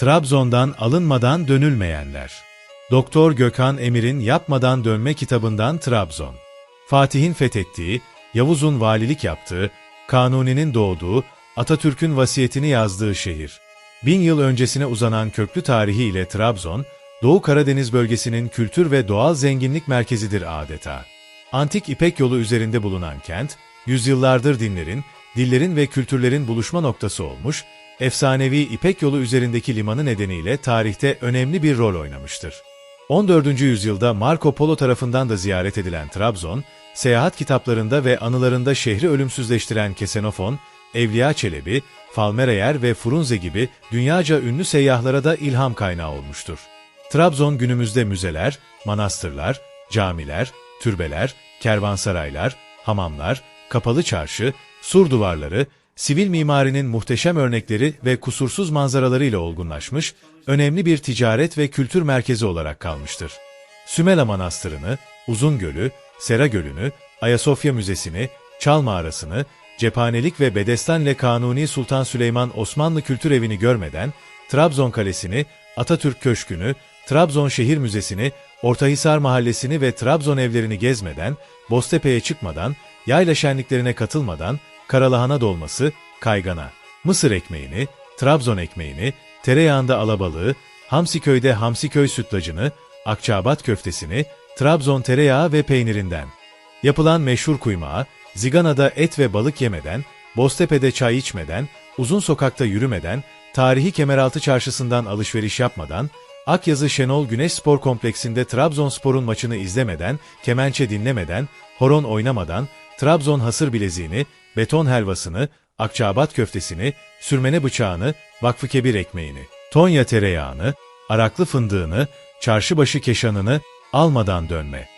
Trabzon'dan alınmadan dönülmeyenler. Doktor Gökhan Emir'in Yapmadan Dönme kitabından Trabzon. Fatih'in fethettiği, Yavuz'un valilik yaptığı, Kanuni'nin doğduğu, Atatürk'ün vasiyetini yazdığı şehir. Bin yıl öncesine uzanan köklü tarihiyle Trabzon, Doğu Karadeniz bölgesinin kültür ve doğal zenginlik merkezidir adeta. Antik İpek yolu üzerinde bulunan kent, yüzyıllardır dinlerin, dillerin ve kültürlerin buluşma noktası olmuş, efsanevi İpek yolu üzerindeki limanı nedeniyle tarihte önemli bir rol oynamıştır. 14. yüzyılda Marco Polo tarafından da ziyaret edilen Trabzon, seyahat kitaplarında ve anılarında şehri ölümsüzleştiren Kesenofon, Evliya Çelebi, Falmereyer ve Frunze gibi dünyaca ünlü seyyahlara da ilham kaynağı olmuştur. Trabzon günümüzde müzeler, manastırlar, camiler, türbeler, kervansaraylar, hamamlar, kapalı çarşı, sur duvarları, sivil mimarinin muhteşem örnekleri ve kusursuz manzaralarıyla olgunlaşmış, önemli bir ticaret ve kültür merkezi olarak kalmıştır. Sümela Manastırı'nı, Uzungöl'ü, Sera Gölü'nü, Ayasofya Müzesi'ni, Çal Mağarası'nı, Cephanelik ve Bedestanle Kanuni Sultan Süleyman Osmanlı Kültür Evi'ni görmeden, Trabzon Kalesi'ni, Atatürk Köşkü'nü, Trabzon Şehir Müzesi'ni, Ortahisar Mahallesi'ni ve Trabzon evlerini gezmeden, Boztepe'ye çıkmadan, yayla şenliklerine katılmadan, karalahana dolması, kaygana, mısır ekmeğini, Trabzon ekmeğini, tereyağında alabalığı, Hamsiköy'de Hamsiköy sütlacını, Akçabat köftesini, Trabzon tereyağı ve peynirinden. Yapılan meşhur kuymağı, Zigana'da et ve balık yemeden, Boztepe'de çay içmeden, uzun sokakta yürümeden, tarihi Kemeraltı Çarşısı'ndan alışveriş yapmadan, Akyazı Şenol Güneş Spor Kompleksinde Trabzonspor'un maçını izlemeden, kemençe dinlemeden, horon oynamadan, Trabzon hasır bileziğini, beton helvasını, Akçabat köftesini, sürmene bıçağını, vakfı kebir ekmeğini, Tonya tereyağını, araklı fındığını, çarşıbaşı keşanını almadan dönme.